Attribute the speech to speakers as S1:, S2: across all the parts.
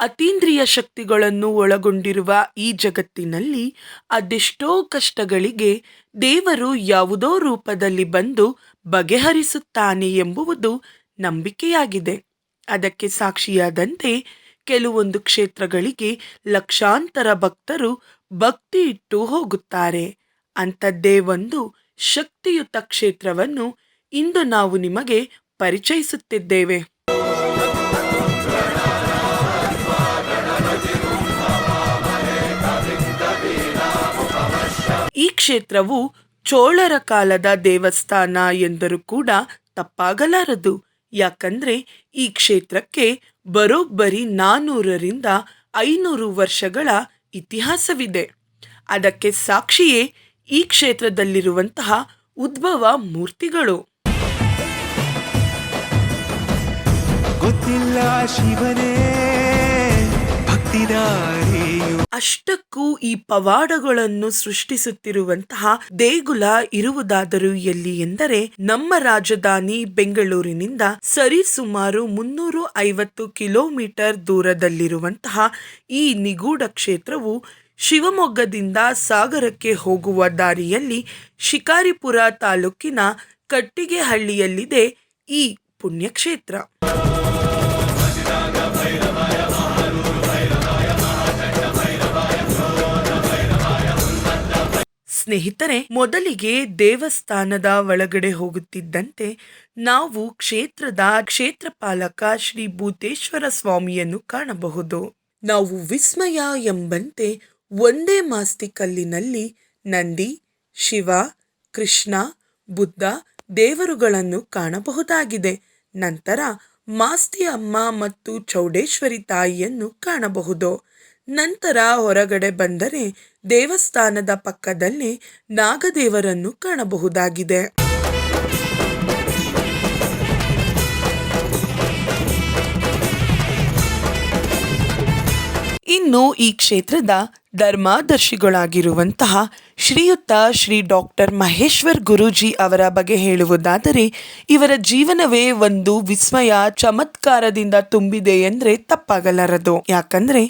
S1: ಅತೀಂದ್ರಿಯ ಶಕ್ತಿಗಳನ್ನು ಒಳಗೊಂಡಿರುವ ಈ ಜಗತ್ತಿನಲ್ಲಿ ಅದೆಷ್ಟೋ ಕಷ್ಟಗಳಿಗೆ ದೇವರು ಯಾವುದೋ ರೂಪದಲ್ಲಿ ಬಂದು ಬಗೆಹರಿಸುತ್ತಾನೆ ಎಂಬುವುದು ನಂಬಿಕೆಯಾಗಿದೆ. ಅದಕ್ಕೆ ಸಾಕ್ಷಿಯಾದಂತೆ ಕೆಲವೊಂದು ಕ್ಷೇತ್ರಗಳಿಗೆ ಲಕ್ಷಾಂತರ ಭಕ್ತರು ಭಕ್ತಿ ಇಟ್ಟು ಹೋಗುತ್ತಾರೆ. ಅಂಥದ್ದೇ ಒಂದು ಶಕ್ತಿಯುತ ಕ್ಷೇತ್ರವನ್ನು ಇಂದು ನಾವು ನಿಮಗೆ ಪರಿಚಯಿಸುತ್ತಿದ್ದೇವೆ. ಕ್ಷೇತ್ರವು ಚೋಳರ ಕಾಲದ ದೇವಸ್ಥಾನ ಎಂದರೂ ಕೂಡ ತಪ್ಪಾಗಲಾರದು. ಯಾಕಂದ್ರೆ ಈ ಕ್ಷೇತ್ರಕ್ಕೆ ಬರೋಬ್ಬರಿ ನಾನ್ನೂರರಿಂದ ಐನೂರು ವರ್ಷಗಳ ಇತಿಹಾಸವಿದೆ. ಅದಕ್ಕೆ ಸಾಕ್ಷಿಯೇ ಈ ಕ್ಷೇತ್ರದಲ್ಲಿರುವಂತಹ ಉದ್ಭವ ಮೂರ್ತಿಗಳು.
S2: ಗೊತ್ತಿಲ್ಲ ಶಿವನೇ.
S1: ಅಷ್ಟಕ್ಕೂ ಈ ಪವಾಡಗಳನ್ನು ಸೃಷ್ಟಿಸುತ್ತಿರುವಂತಹ ದೇಗುಲ ಇರುವುದಾದರೂ ಎಲ್ಲಿ ಎಂದರೆ ನಮ್ಮ ರಾಜಧಾನಿ ಬೆಂಗಳೂರಿನಿಂದ ಸರಿಸುಮಾರು ಮುನ್ನೂರು ಐವತ್ತು ಕಿಲೋಮೀಟರ್ ದೂರದಲ್ಲಿರುವಂತಹ ಈ ನಿಗೂಢ ಕ್ಷೇತ್ರವು ಶಿವಮೊಗ್ಗದಿಂದ ಸಾಗರಕ್ಕೆ ಹೋಗುವ ದಾರಿಯಲ್ಲಿ ಶಿಕಾರಿಪುರ ತಾಲೂಕಿನ ಕಟ್ಟಿಗೆಹಳ್ಳಿಯಲ್ಲಿದೆ ಈ ಪುಣ್ಯಕ್ಷೇತ್ರ. ಸ್ನೇಹಿತರೆ, ಮೊದಲಿಗೆ ದೇವಸ್ಥಾನದ ಒಳಗಡೆ ಹೋಗುತ್ತಿದ್ದಂತೆ ನಾವು ಕ್ಷೇತ್ರದ ಕ್ಷೇತ್ರಪಾಲಕ ಶ್ರೀ ಭೂತೇಶ್ವರ ಸ್ವಾಮಿಯನ್ನು ಕಾಣಬಹುದು. ನಾವು ವಿಸ್ಮಯ ಎಂಬಂತೆ ಒಂದೇ ಮಾಸ್ತಿಕಲ್ಲಿನಲ್ಲಿ ನಂದಿ, ಶಿವ, ಕೃಷ್ಣ, ಬುದ್ಧ ದೇವರುಗಳನ್ನು ಕಾಣಬಹುದಾಗಿದೆ. ನಂತರ ಮಾಸ್ತಿ ಅಮ್ಮ ಮತ್ತು ಚೌಡೇಶ್ವರಿ ತಾಯಿಯನ್ನು ಕಾಣಬಹುದು. ನಂತರ ಹೊರಗಡೆ ಬಂದರೆ ದೇವಸ್ಥಾನದ ಪಕ್ಕದಲ್ಲಿ ನಾಗದೇವರನ್ನು ಕಾಣಬಹುದಾಗಿದೆ. ಇನ್ನು ಈ ಕ್ಷೇತ್ರದ ಧರ್ಮಾದರ್ಶಿಗಳಾಗಿರುವಂತಹ ಶ್ರೀಯುತ ಶ್ರೀ ಡಾಕ್ಟರ್ ಮಹೇಶ್ವರ್ ಗುರೂಜಿ ಅವರ ಬಗ್ಗೆ ಹೇಳುವುದಾದರೆ, ಇವರ ಜೀವನವೇ ಒಂದು ವಿಸ್ಮಯ ಚಮತ್ಕಾರದಿಂದ ತುಂಬಿದೆ ಎಂದರೆ ತಪ್ಪಾಗಲಾರದು. ಯಾಕಂದರೆ,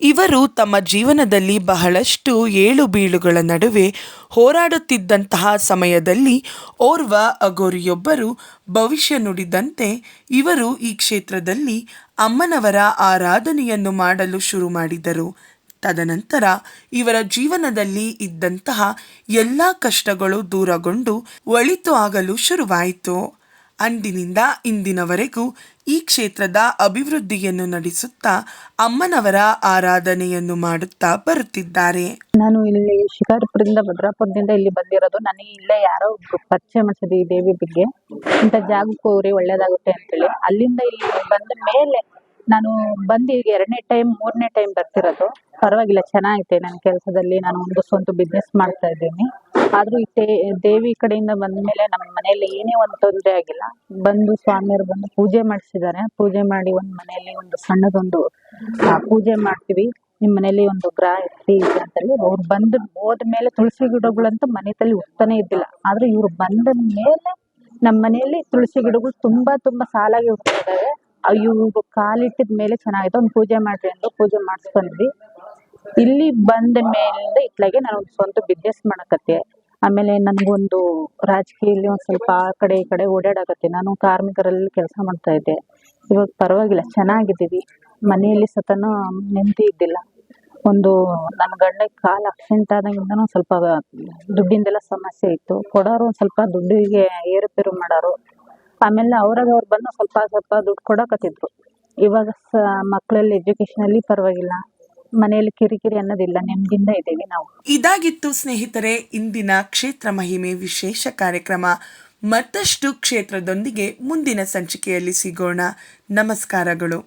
S1: ಇವರು ತಮ್ಮ ಜೀವನದಲ್ಲಿ ಬಹಳಷ್ಟು ಏಳು ಬೀಳುಗಳ ನಡುವೆ ಹೋರಾಡುತ್ತಿದ್ದಂತಹ ಸಮಯದಲ್ಲಿ ಓರ್ವ ಅಗೋರಿಯೊಬ್ಬರು ಭವಿಷ್ಯ ನುಡಿದಂತೆ ಇವರು ಈ ಕ್ಷೇತ್ರದಲ್ಲಿ ಅಮ್ಮನವರ ಆರಾಧನೆಯನ್ನು ಮಾಡಲು ಶುರು ಮಾಡಿದರು. ತದನಂತರ ಇವರ ಜೀವನದಲ್ಲಿ ಇದ್ದಂತಹ ಎಲ್ಲ ಕಷ್ಟಗಳು ದೂರಗೊಂಡು ಒಳಿತು ಆಗಲು ಶುರುವಾಯಿತು. ಅಂದಿನಿಂದ ಇಂದಿನವರೆಗೂ ಈ ಕ್ಷೇತ್ರದ ಅಭಿವೃದ್ಧಿಯನ್ನು ನಡೆಸುತ್ತಾ ಅಮ್ಮನವರ ಆರಾಧನೆಯನ್ನು ಮಾಡುತ್ತಾ ಬರುತ್ತಿದ್ದಾರೆ.
S3: ನಾನು ಇಲ್ಲಿ ಶಿಕಾರ್ಪುರದಿಂದ ಭದ್ರಾಪುರದಿಂದ ಇಲ್ಲಿ ಬಂದಿರೋದು. ನನಗೆ ಇಲ್ಲೇ ಯಾರೋ ಪರಿಚಯ ಮಾಡಿಸಿದೆ ಈ ದೇವಿ ಬಗ್ಗೆ. ಇಂಥ ಜಾಗಕ್ಕೆ ಹೋಗ್ರಿ, ಒಳ್ಳೇದಾಗುತ್ತೆ ಅಂತೇಳಿ. ಅಲ್ಲಿಂದ ಇಲ್ಲಿ ಬಂದ ಮೇಲೆ ನಾನು ಬಂದು ಈಗ ಎರಡನೇ ಟೈಮ್ ಮೂರನೇ ಟೈಮ್ ಬರ್ತಿರೋದು. ಪರವಾಗಿಲ್ಲ, ಚೆನ್ನಾಗೈತೆ ನನ್ನ ಕೆಲಸದಲ್ಲಿ. ನಾನು ಒಂದು ಸ್ವಂತ ಬಿಸ್ನೆಸ್ ಮಾಡ್ತಾ ಇದ್ದೀನಿ. ಆದ್ರೂ ಈ ದೇವಿ ಕಡೆಯಿಂದ ಬಂದ ಮೇಲೆ ನಮ್ಮ ಮನೆಯಲ್ಲಿ ಏನೇ ಒಂದು ತೊಂದರೆ ಆಗಿಲ್ಲ. ಬಂದು ಸ್ವಾಮಿಯವರು ಬಂದು ಪೂಜೆ ಮಾಡಿಸಿದ್ದಾರೆ. ಪೂಜೆ ಮಾಡಿ ಒಂದು ಮನೆಯಲ್ಲಿ ಒಂದು ಸಣ್ಣದೊಂದು ಪೂಜೆ ಮಾಡ್ತೀವಿ. ನಿಮ್ಮ ಮನೇಲಿ ಒಂದು ಗ್ರಹ ಇರ್ತಿ ಅಂತೇಳಿ ಅವ್ರು ಬಂದು ಹೋದ್ಮೇಲೆ ತುಳಸಿ ಗಿಡಗಳಂತೂ ಮನೆಯಲ್ಲಿ ಹುಡ್ತಾನೆ ಇದ್ದಿಲ್ಲ. ಆದ್ರೆ ಇವ್ರು ಬಂದ ಮೇಲೆ ನಮ್ಮ ಮನೆಯಲ್ಲಿ ತುಳಸಿ ಗಿಡಗಳು ತುಂಬಾ ತುಂಬಾ ಸಾಲಾಗಿ ಹುಡ್ತಿದ್ದಾವೆ ಇವ್ರು ಕಾಲಿಟ್ಟಿದ ಮೇಲೆ ಚೆನ್ನಾಗಿತ್ತು ಒಂದು ಪೂಜೆ ಮಾಡ್ರಿ ಅಂತ ಪೂಜೆ ಮಾಡಿಸ್ಕೊಂಡ್ವಿ. ಇಲ್ಲಿ ಬಂದ ಮೇಲಿಂದ ಇತ್ಲಾಗೆ ನಾನು ಒಂದು ಸ್ವಂತ ಬಿಸ್ನೆಸ್ ಮಾಡಕತ್ತೆ. ಆಮೇಲೆ ನನಗೊಂದು ರಾಜಕೀಯಲ್ಲಿ ಒಂದು ಸ್ವಲ್ಪ ಆ ಕಡೆ ಈ ಕಡೆ ಓಡಾಡಕತ್ತೆ. ನಾನು ಕಾರ್ಮಿಕರಲ್ಲಿ ಕೆಲಸ ಮಾಡ್ತಾ ಇದ್ದೆ. ಇವಾಗ ಪರವಾಗಿಲ್ಲ, ಚೆನ್ನಾಗಿದ್ದೀವಿ. ಮನೆಯಲ್ಲಿ ಸತನ ನೆಮ್ಮದಿ ಇದ್ದಿಲ್ಲ. ಒಂದು ನನ್ನ ಗಂಡ ಕಾಲು ಆಕ್ಸಿಡೆಂಟ್ ಆದಂಗಿಂದನೂ ಸ್ವಲ್ಪ ದುಡ್ಡಿಂದೆಲ್ಲ ಸಮಸ್ಯೆ ಇತ್ತು. ಕೊಡೋರು ಒಂದು ಸ್ವಲ್ಪ ದುಡ್ಡಿಗೆ ಏರುಪೇರು ಮಾಡೋರು. ಆಮೇಲೆ ಅವ್ರಾಗ ಅವ್ರು ಬಂದು ಸ್ವಲ್ಪ ಸ್ವಲ್ಪ ದುಡ್ಡು ಕೊಡಕತ್ತಿದ್ರು. ಇವಾಗ ಸ ಮಕ್ಕಳಲ್ಲಿ ಎಜುಕೇಶನಲ್ಲಿ ಪರವಾಗಿಲ್ಲ. ಮನೆಯಲ್ಲಿ ಕಿರಿಕಿರಿ ಅನ್ನೋದಿಲ್ಲ ನೆಮ್ಮದಿಯಿಂದ ಇದ್ದೀವಿ ನಾವು.
S1: ಇದಾಗಿತ್ತು ಸ್ನೇಹಿತರೆ, ಇಂದಿನ ಕ್ಷೇತ್ರ ಮಹಿಮೆ ವಿಶೇಷ ಕಾರ್ಯಕ್ರಮ. ಮತ್ತಷ್ಟು ಕ್ಷೇತ್ರದೊಂದಿಗೆ ಮುಂದಿನ ಸಂಚಿಕೆಯಲ್ಲಿ ಸಿಗೋಣ. ನಮಸ್ಕಾರಗಳು.